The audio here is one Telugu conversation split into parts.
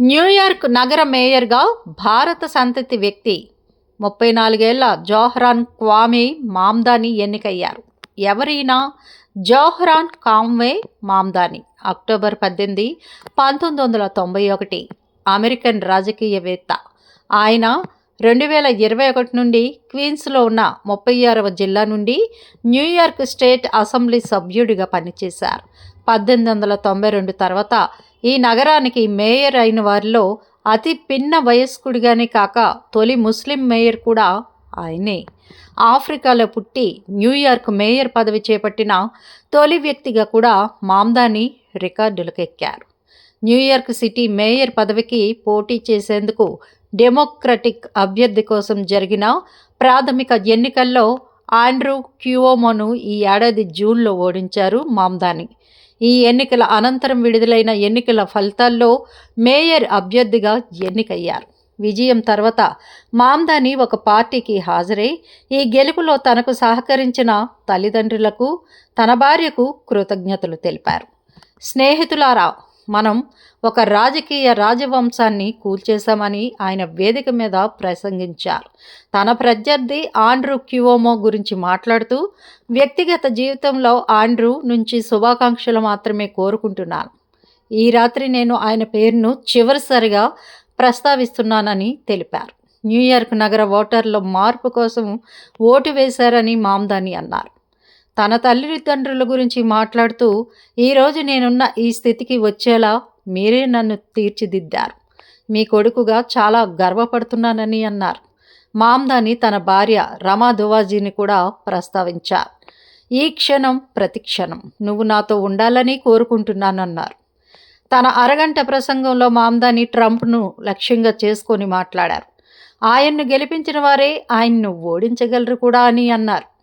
న్యూయార్క్ నగర మేయర్గా భారత సంతతి వ్యక్తి. ముప్పై నాలుగేళ్ళ జోహ్రాన్ క్వామే మామ్దాని ఎన్నికయ్యారు. ఎవరైనా జోహ్రాన్ కామ్వే మామ్దాని. అక్టోబర్ పద్దెనిమిది పంతొమ్మిది వందల తొంభై ఒకటి. అమెరికన్ రాజకీయవేత్త. ఆయన రెండు వేల ఇరవై ఒకటి నుండి క్వీన్స్లో ఉన్న ముప్పై ఆరవ జిల్లా నుండి న్యూయార్క్ స్టేట్ అసెంబ్లీ సభ్యుడిగా పనిచేశారు. పద్దెనిమిది వందల తొంభై రెండు తర్వాత ఈ నగరానికి మేయర్ అయిన వారిలో అతి పిన్న వయస్కుడిగానే కాక తొలి ముస్లిం మేయర్ కూడా ఆయనే. ఆఫ్రికాలో పుట్టి న్యూయార్క్ మేయర్ పదవి చేపట్టిన తొలి వ్యక్తిగా కూడా మామ్దాని రికార్డులకెక్కారు. న్యూయార్క్ సిటీ మేయర్ పదవికి పోటీ చేసేందుకు డెమోక్రటిక్ అభ్యర్థి కోసం జరిగిన ప్రాథమిక ఎన్నికల్లో ఆండ్రూ క్యూఓమోను ఈ ఏడాది జూన్లో ఓడించారు మామ్దాని. ఈ ఎన్నికల అనంతరం విడుదలైన ఎన్నికల ఫలితాల్లో మేయర్ అభ్యర్థిగా ఎన్నికయ్యారు. విజయం తర్వాత మామ్దాని ఒక పార్టీకి హాజరై ఈ గెలుపులో తనకు సహకరించిన తల్లిదండ్రులకు తన భార్యకు కృతజ్ఞతలు తెలిపారు. స్నేహితులారా మనం ఒక రాజకీయ రాజవంశాన్ని కూల్చేశామని ఆయన వేదిక మీద ప్రసంగించారు. తన ప్రత్యర్థి ఆండ్రూ క్యూఓమో గురించి మాట్లాడుతూ వ్యక్తిగత జీవితంలో ఆండ్రూ నుంచి శుభాకాంక్షలు మాత్రమే కోరుకుంటున్నాను. ఈ రాత్రి నేను ఆయన పేరును చివరిసారిగా ప్రస్తావిస్తున్నానని తెలిపారు. న్యూయార్క్ నగర ఓటర్లో మార్పు కోసం ఓటు వేశారని మామ్దాని అన్నారు. తన తల్లిదండ్రుల గురించి మాట్లాడుతూ ఈరోజు నేనున్న ఈ స్థితికి వచ్చేలా మీరే నన్ను తీర్చిదిద్దారు. మీ కొడుకుగా చాలా గర్వపడుతున్నానని అన్నారు. మామ్దాని తన భార్య రమా దువాజీని కూడా ప్రస్తావించారు. ఈ క్షణం ప్రతి క్షణం నువ్వు నాతో ఉండాలని కోరుకుంటున్నానన్నారు. తన అరగంట ప్రసంగంలో మామ్దాని ట్రంప్ను లక్ష్యంగా చేసుకొని మాట్లాడారు. ఆయన్ను గెలిపించిన వారే ఆయన్ను ఓడించగలరు కూడా అని అన్నారు.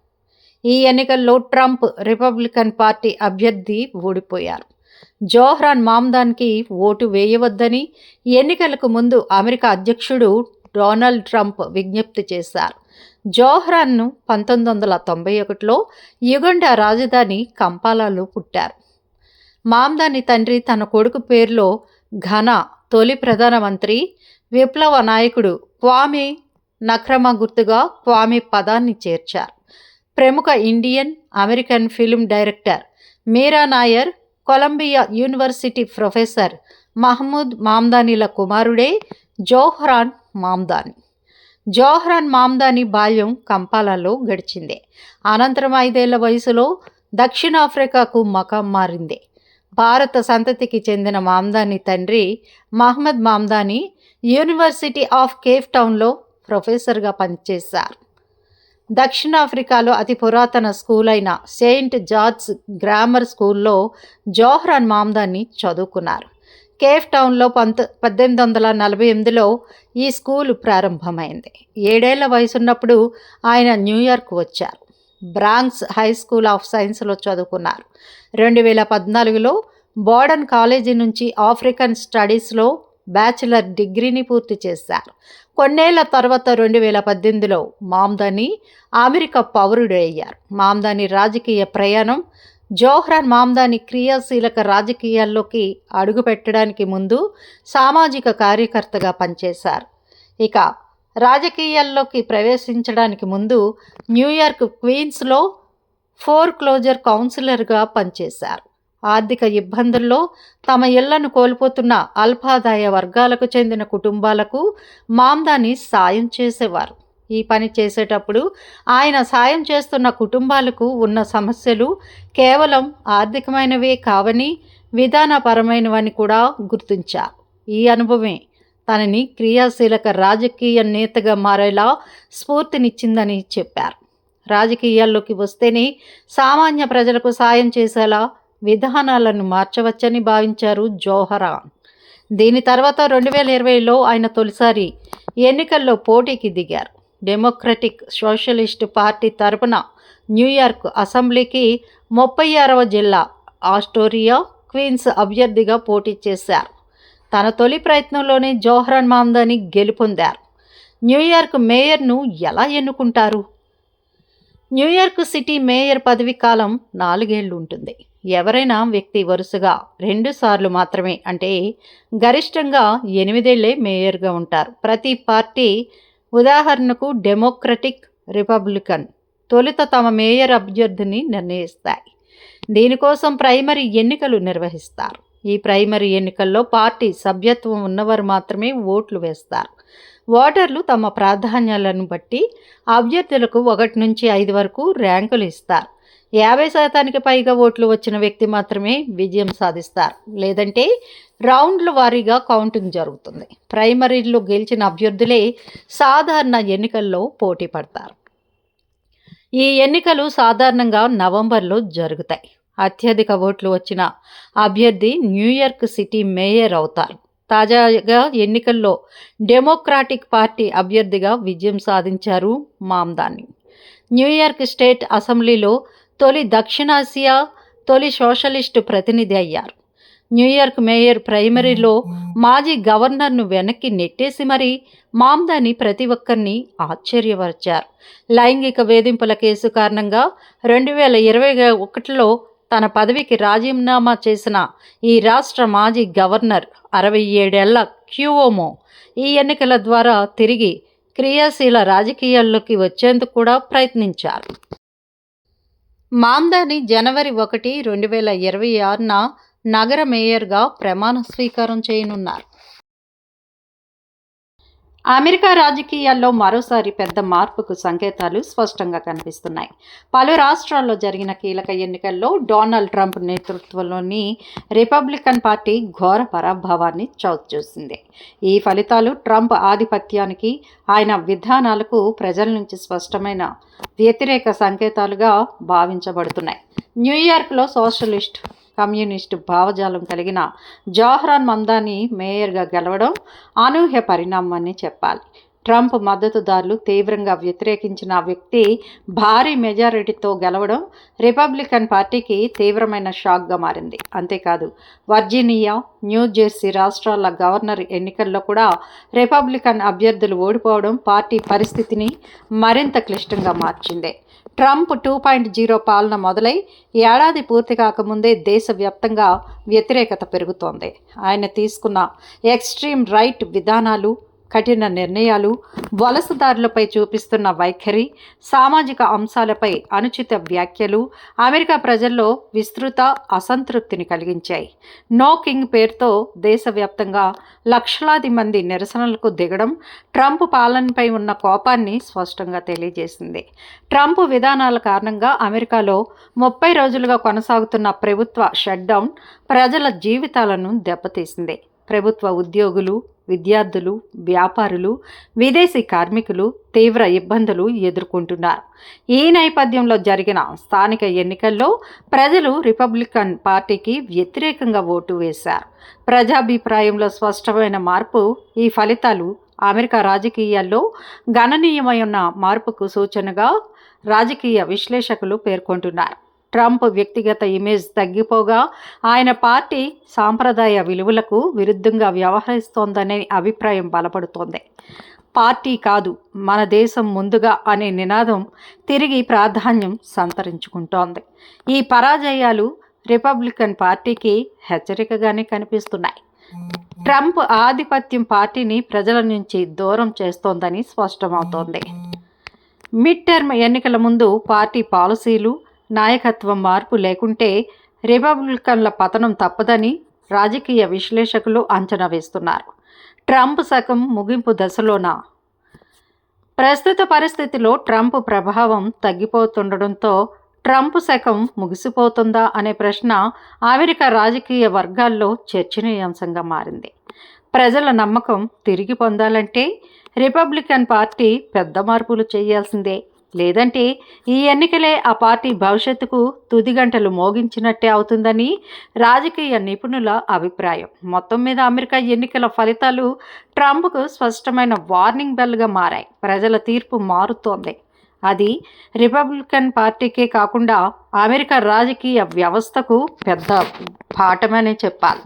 ఈ ఎన్నికల్లో ట్రంప్ రిపబ్లికన్ పార్టీ అభ్యర్థి ఓడిపోయారు. జోహ్రాన్ మామ్దాన్కి ఓటు వేయవద్దని ఎన్నికలకు ముందు అమెరికా అధ్యక్షుడు డొనాల్డ్ ట్రంప్ విజ్ఞప్తి చేశారు. జోహ్రాన్ను పంతొమ్మిది వందల తొంభై ఒకటిలో యుగండా రాజధాని కంపాలాలో పుట్టారు. మామ్దాని తండ్రి తన కొడుకు పేరులో ఘన తొలి ప్రధానమంత్రి విప్లవ నాయకుడు క్వామి నక్రమ గుర్తుగా క్వామి పదాన్ని చేర్చారు. ప్రముఖ Indian American film director Meera Nair Columbia university professor Mahmood మామ్దానీల కుమారుడే జోహ్రాన్ మామ్దాని. జోహ్రాన్ మామ్దాని బాల్యం కంపాలలో గడిచింది. అనంతరం ఐదేళ్ళ వయసులో దక్షిణాఫ్రికాకు మకం మారింది. భారత సంతతికి చెందిన మామ్దాని తండ్రి Mohammad Mamdani university of Cape టౌన్లో ప్రొఫెసర్గా పనిచేశారు. దక్షిణాఫ్రికాలో అతి పురాతన స్కూల్ అయిన సెయింట్ జార్జ్ గ్రామర్ స్కూల్లో జోహ్రాన్ మామ్దాన్ని చదువుకున్నారు. కేఫ్ టౌన్లో పంత పద్దెనిమిది వందల నలభై ఎనిమిదిలో ఈ స్కూల్ ప్రారంభమైంది. ఏడేళ్ళ వయసున్నప్పుడు ఆయన న్యూయార్క్ వచ్చారు. బ్రాంక్స్ హై స్కూల్ ఆఫ్ సైన్స్లో చదువుకున్నారు. రెండు వేల పద్నాలుగులో బోర్డన్ కాలేజీ నుంచి ఆఫ్రికన్ స్టడీస్లో బ్యాచిలర్ డిగ్రీని పూర్తి చేశారు. కొన్నేళ్ళ తర్వాత రెండు వేల పద్దెనిమిదిలో మామ్దాని అమెరికా పౌరుడు అయ్యారు. మామ్దాని రాజకీయ ప్రయాణం జోహ్రాన్ మామ్దాని క్రియాశీలక రాజకీయాల్లోకి అడుగుపెట్టడానికి ముందు సామాజిక కార్యకర్తగా పనిచేశారు. ఇక రాజకీయాల్లోకి ప్రవేశించడానికి ముందు న్యూయార్క్ క్వీన్స్లో ఫోర్ క్లోజర్ కౌన్సిలర్గా పనిచేశారు. ఆర్థిక ఇబ్బందుల్లో తమ ఇళ్ళను కోల్పోతున్న అల్పాదాయ వర్గాలకు చెందిన కుటుంబాలకు మామ్దాని సాయం చేసేవారు. ఈ పని చేసేటప్పుడు ఆయన సాయం చేస్తున్న కుటుంబాలకు ఉన్న సమస్యలు కేవలం ఆర్థికమైనవే కావని విధానపరమైనవని కూడా గుర్తించారు. ఈ అనుభవమే తనని క్రియాశీలక రాజకీయ నేతగా మారేలా స్ఫూర్తినిచ్చిందని చెప్పారు. రాజకీయాల్లోకి వస్తేనే సామాన్య ప్రజలకు సాయం చేసేలా విధానాలను మార్చవచ్చని భావించారు జోహరాన్. దీని తర్వాత రెండు వేల ఇరవైలో ఆయన తొలిసారి ఎన్నికల్లో పోటీకి దిగారు. డెమోక్రటిక్ సోషలిస్ట్ పార్టీ తరపున న్యూయార్క్ అసెంబ్లీకి ముప్పై ఆరవ జిల్లా ఆస్టోరియా క్వీన్స్ అభ్యర్థిగా పోటీ చేశారు. తన తొలి ప్రయత్నంలోనే జోహ్రాన్ మామ్దాని గెలుపొందారు. న్యూయార్క్ మేయర్ను ఎలా ఎన్నుకుంటారు? న్యూయార్క్ సిటీ మేయర్ పదవి కాలం నాలుగేళ్ళు ఉంటుంది. ఎవరైనా వ్యక్తి వరుసగా రెండుసార్లు మాత్రమే అంటే గరిష్టంగా ఎనిమిదేళ్ళే మేయర్గా ఉంటారు. ప్రతి పార్టీ ఉదాహరణకు డెమోక్రటిక్ రిపబ్లికన్ తొలుత తమ మేయర్ అభ్యర్థిని నిర్ణయిస్తాయి. దీనికోసం ప్రైమరీ ఎన్నికలు నిర్వహిస్తారు. ఈ ప్రైమరీ ఎన్నికల్లో పార్టీ సభ్యత్వం ఉన్నవారు మాత్రమే ఓట్లు వేస్తారు. ఓటర్లు తమ ప్రాధాన్యాలను బట్టి అభ్యర్థులకు ఒకటి నుంచి ఐదు వరకు ర్యాంకులు ఇస్తారు. యాభై శాతానికి పైగా ఓట్లు వచ్చిన వ్యక్తి మాత్రమే విజయం సాధిస్తారు. లేదంటే రౌండ్ల వారీగా కౌంటింగ్ జరుగుతుంది. ప్రైమరీలో గెలిచిన అభ్యర్థులే సాధారణ ఎన్నికల్లో పోటీ పడతారు. ఈ ఎన్నికలు సాధారణంగా నవంబర్లో జరుగుతాయి. అత్యధిక ఓట్లు వచ్చిన అభ్యర్థి న్యూయార్క్ సిటీ మేయర్ అవుతారు. తాజాగా ఎన్నికల్లో డెమోక్రాటిక్ పార్టీ అభ్యర్థిగా విజయం సాధించారు మామ్దాని. న్యూయార్క్ స్టేట్ అసెంబ్లీలో తొలి దక్షిణాసియా తొలి సోషలిస్టు ప్రతినిధి అయ్యారు. న్యూయార్క్ మేయర్ ప్రైమరీలో మాజీ గవర్నర్ను వెనక్కి నెట్టేసి మరీ మామ్దాని ప్రతి ఒక్కరిని ఆశ్చర్యపరిచారు. లైంగిక వేధింపుల కేసు కారణంగా రెండు వేల ఇరవై ఒకటిలో తన పదవికి రాజీనామా చేసిన ఈ రాష్ట్ర మాజీ గవర్నర్ అరవై ఏడేళ్ళ క్యూఓమో ఈ ఎన్నికల ద్వారా తిరిగి క్రియాశీల రాజకీయాల్లోకి వచ్చేందుకు కూడా ప్రయత్నించారు. మాందాని జనవరి ఒకటి రెండు వేల ఇరవై ఆరున నగర మేయర్గా ప్రమాణ స్వీకారం చేయనున్నారు. అమెరికా రాజకీయాల్లో మరోసారి పెద్ద మార్పుకు సంకేతాలు స్పష్టంగా కనిపిస్తున్నాయి. పలు రాష్ట్రాల్లో జరిగిన కీలక ఎన్నికల్లో డొనాల్డ్ ట్రంప్ నేతృత్వంలోని రిపబ్లికన్ పార్టీ ఘోర పరాభవాన్ని చూసింది. ఈ ఫలితాలు ట్రంప్ ఆధిపత్యానికి ఆయన విధానాలకు ప్రజల నుంచి స్పష్టమైన వ్యతిరేక సంకేతాలుగా భావించబడుతున్నాయి. న్యూయార్క్లో సోషలిస్ట్ కమ్యూనిస్టు భావజాలం కలిగిన జవహరాన్ మందాని మేయర్గా గెలవడం అనూహ్య పరిణామాన్ని చెప్పాలి. ట్రంప్ మద్దతుదారులు తీవ్రంగా వ్యతిరేకించిన వ్యక్తి భారీ మెజారిటీతో గెలవడం రిపబ్లికన్ పార్టీకి తీవ్రమైన షాక్గా మారింది. అంతేకాదు వర్జీనియా న్యూజెర్సీ రాష్ట్రాల గవర్నర్ ఎన్నికల్లో కూడా రిపబ్లికన్ అభ్యర్థులు ఓడిపోవడం పార్టీ పరిస్థితిని మరింత క్లిష్టంగా మార్చింది. ట్రంప్ టూ పాయింట్ జీరో పాలన మొదలై ఏడాది పూర్తి కాకముందే దేశవ్యాప్తంగా వ్యతిరేకత పెరుగుతోంది. ఆయన తీసుకున్న ఎక్స్ట్రీమ్ రైట్ విధానాలు కఠిన నిర్ణయాలు వలసదారులపై చూపిస్తున్న వైఖరి సామాజిక అంశాలపై అనుచిత వ్యాఖ్యలు అమెరికా ప్రజల్లో విస్తృత అసంతృప్తిని కలిగించాయి. నో కింగ్ పేరుతో దేశవ్యాప్తంగా లక్షలాది మంది నిరసనలకు దిగడం ట్రంప్ పాలనపై ఉన్న కోపాన్ని స్పష్టంగా తెలియజేసింది. ట్రంప్ విధానాల కారణంగా అమెరికాలో ముప్పై రోజులుగా కొనసాగుతున్న ప్రభుత్వ షట్డౌన్ ప్రజల జీవితాలను దెబ్బతీసింది. ప్రభుత్వ ఉద్యోగులు విద్యార్థులు వ్యాపారులు విదేశీ కార్మికులు తీవ్ర ఇబ్బందులు ఎదుర్కొంటున్నారు. ఈ నేపథ్యంలో జరిగిన స్థానిక ఎన్నికల్లో ప్రజలు రిపబ్లికన్ పార్టీకి వ్యతిరేకంగా ఓటు వేశారు. ప్రజాభిప్రాయంలో స్పష్టమైన మార్పు ఈ ఫలితాలు అమెరికా రాజకీయాల్లో గణనీయమైన మార్పుకు సూచనగా రాజకీయ విశ్లేషకులు పేర్కొంటున్నారు. ట్రంప్ వ్యక్తిగత ఇమేజ్ తగ్గిపోగా ఆయన పార్టీ సాంప్రదాయ విలువలకు విరుద్ధంగా వ్యవహరిస్తోందనే అభిప్రాయం బలపడుతోంది. పార్టీ కాదు మన దేశం ముందుగా అనే నినాదం తిరిగి ప్రాధాన్యం సంతరించుకుంటోంది. ఈ పరాజయాలు రిపబ్లికన్ పార్టీకి హెచ్చరికగానే కనిపిస్తున్నాయి. ట్రంప్ ఆధిపత్యం పార్టీని ప్రజల నుంచి దూరం చేస్తోందని స్పష్టమవుతోంది. మిడ్ టర్మ్ ఎన్నికల ముందు పార్టీ పాలసీలు నాయకత్వం మార్పు లేకుంటే రిపబ్లికన్ల పతనం తప్పదని రాజకీయ విశ్లేషకులు అంచనా వేస్తున్నారు. ట్రంప్ శకం ముగింపు దశలోన? ప్రస్తుత పరిస్థితిలో ట్రంప్ ప్రభావం తగ్గిపోతుండడంతో ట్రంప్ శకం ముగిసిపోతుందా అనే ప్రశ్న అమెరికా రాజకీయ వర్గాల్లో చర్చనీయాంశంగా మారింది. ప్రజల నమ్మకం తిరిగి పొందాలంటే రిపబ్లికన్ పార్టీ పెద్ద మార్పులు చేయాల్సిందే. లేదంటే ఈ ఎన్నికలే ఆ పార్టీ భవిష్యత్తుకు తుదిగంటలు మోగించినట్టే అవుతుందని రాజకీయ నిపుణుల అభిప్రాయం. మొత్తం మీద అమెరికా ఎన్నికల ఫలితాలు ట్రంప్కు స్పష్టమైన వార్నింగ్ బెల్గా మారాయి. ప్రజల తీర్పు మారుతోంది. అది రిపబ్లికన్ పార్టీకే కాకుండా అమెరికా రాజకీయ వ్యవస్థకు పెద్ద పాఠమనే చెప్పాలి.